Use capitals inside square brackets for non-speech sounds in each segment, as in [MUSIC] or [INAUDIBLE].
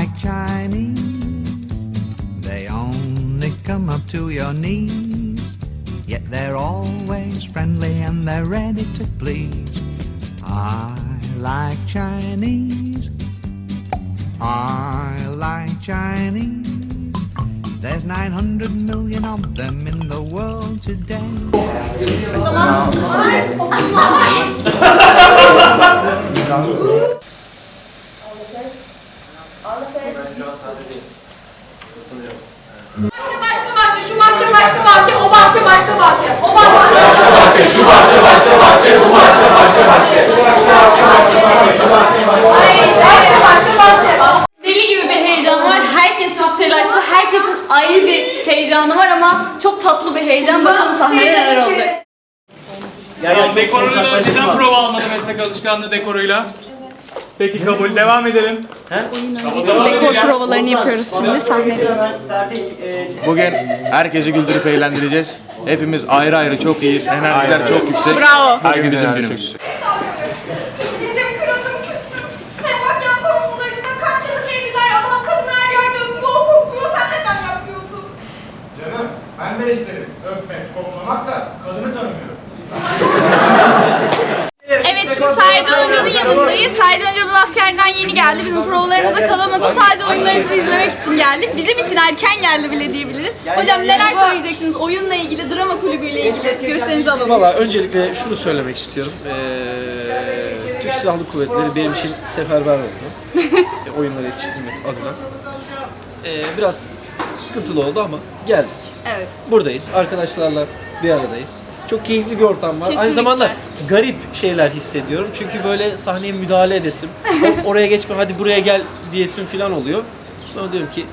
like Chinese. They only come up to your knees. Yet they're always friendly and they're ready to please. I like Chinese. I like Chinese. There's 900 million of them in the world today. [LAUGHS] [LAUGHS] [LAUGHS] Başka bahçe, şu bahçe başka bahçe, o bahçe başka bahçe, o bahçe başka bahçe, şu bahçe başka bahçe, bu bahçe başka bahçe, bu bahçe başka bahçe, başka başka bahçe. Çok telaşlı. Herkesin ayrı bir heyecanı var ama çok tatlı bir heyecan. Bakalım sahnede neler olacak. Tamam, dekorunu önceden prova almadı meslek alışkanlığı dekoruyla. Peki kabul. Devam edelim. Dekor provalarını yapıyoruz şimdi sahnede. Bugün herkesi güldürüp eğlendireceğiz. Hepimiz ayrı ayrı çok iyiyiz. Enerjiler çok yüksek. Bravo. Bugün bizim günümüz. İncindim, kırıldım, küstüm. Hem bak yan konuşmalarında kaç yıllık evliler, adam kadını her yerde öpüyor, kokluyor, sen neden yapıyorsun? Canım ben de isterim. Öpmek, koklamak da kadını tanımıyorum. Geldi. Bizim provalarımıza kalamadı. Sadece oyunlarınızı izlemek için geldik. Bizim için erken geldi bile diyebiliriz. Hocam neler söyleyeceksiniz oyunla ilgili, drama kulübüyle ilgili görüşlerinizi alalım. Valla öncelikle şunu söylemek istiyorum. Ee, Türk Silahlı Kuvvetleri benim için seferber oldu. [LAUGHS] E, oyunları yetiştirmek adına. Ee, biraz sıkıntılı oldu ama geldik. Evet. Buradayız. Arkadaşlarla bir aradayız. Çok keyifli bir ortam var. Aynı Kesinlikle. zamanda garip şeyler hissediyorum. Çünkü böyle sahneye müdahale edesim. [LAUGHS] Oraya geçme hadi buraya gel diyesim falan oluyor. Sonra diyorum ki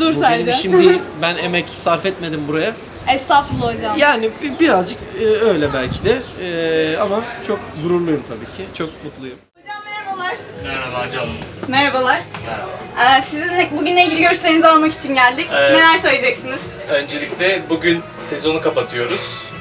Dur bu benim işim değil. [LAUGHS] Ben emek sarf etmedim buraya. Estağfurullah hocam. Yani bi- birazcık e, öyle belki de E, ama çok gururluyum tabii ki. Çok mutluyum. Hocam merhabalar. Merhaba canım. Merhabalar. Ee, sizinle bugünle ilgili görüşlerinizi almak için geldik. Evet. Neler söyleyeceksiniz? Öncelikle bugün sezonu kapatıyoruz.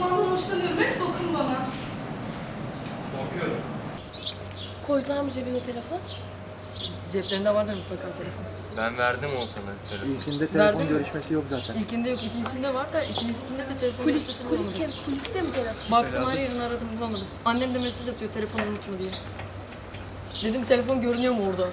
Bana dokunmandan hoşlanıyorum. Hep dokun bana. Korkuyorum. Koydular mı cebine telefon? Ceplerinde vardır mutlaka telefon. Ben verdim o sana telefonu. İlkinde telefon görüşmesi yok zaten. İlkinde yok, ikincisinde var da ikincisinde de telefon Kulis, mesajını kulis, bulamadım. kuliste mi telefon? Baktım her yerini aradım bulamadım. Annem de mesaj atıyor telefonu unutma diye. Dedim telefon görünüyor mu orada?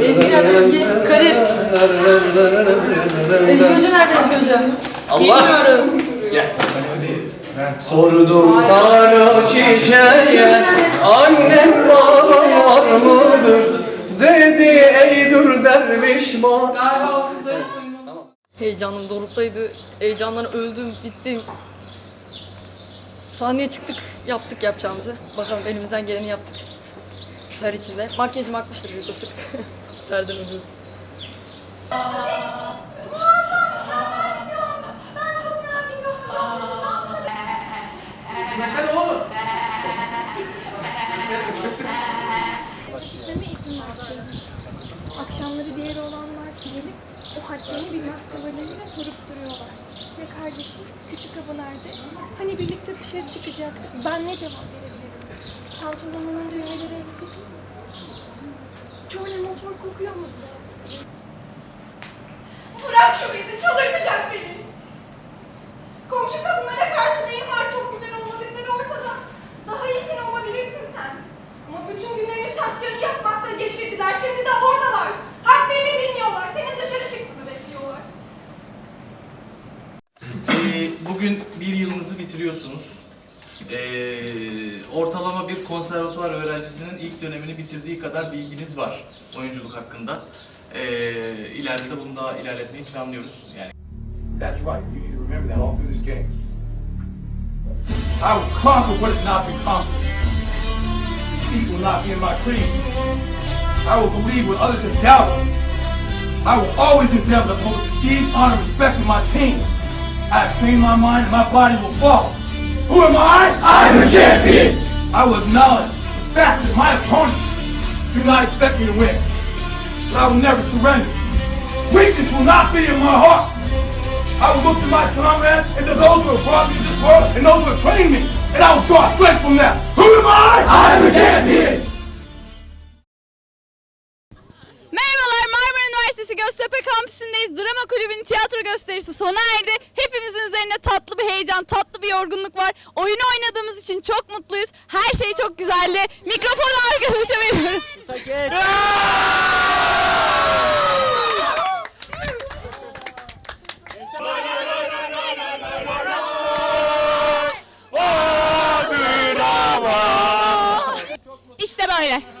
Ezgi nerede Ezgi? Kadir. Ezgi nerede Ezgi? Bilmiyoruz. Sordum sana çiçeğe annem var mıdır? Dedi ey dur derviş bak. Heyecanım doruktaydı. Heyecandan öldüm, bittim. Sahneye çıktık, yaptık yapacağımızı. Bakalım elimizden geleni yaptık. Her içinde. Makyajım akmıştır bir basık. Nereden ödüyorum? Haddini bilmez tavırlarıyla sorup duruyorlar. Ya kardeşim, küçük nerede? Hani birlikte dışarı çıkacaktık. Ben ne cevap verebilirim? Pantolonunun düğmeleri eksik. Şöyle motor kokuyor mu? Bırak şu bezi çıldırtacak beni. Konservatuvar öğrencisinin ilk dönemini bitirdiği kadar bilginiz var oyunculuk hakkında. Ee, ileride de bunu daha ilerletmeyi planlıyoruz. Yani That's right. You to remember that all through this game. I will conquer what has not been conquered. Defeat will not be in my creed. I will believe what others have doubted. I will always endeavor to the esteem, honor, respect of my team. I have trained my mind and my body will follow. Who am I? I am a champion. I will acknowledge the fact that my opponents do not expect me to win. But I will never surrender. Weakness will not be in my heart. I will look to my comrades and to those who have brought me to this world and those who have trained me, and I will draw strength from them. Who am I? I am a champion. Merhabalar Marmara Üniversitesi Göztepe Kampüsü'ndeyiz. Drama Kulübü'nün tiyatro gösterisi sona erdi. Hepimizin üzerine tatlı bir heyecan, tatlı bir yorgunluk var. Oyunu oynadığımız için çok mutluyuz. Her şey çok güzeldi. Mikrofonu arkadaşa veriyorum. İşte böyle.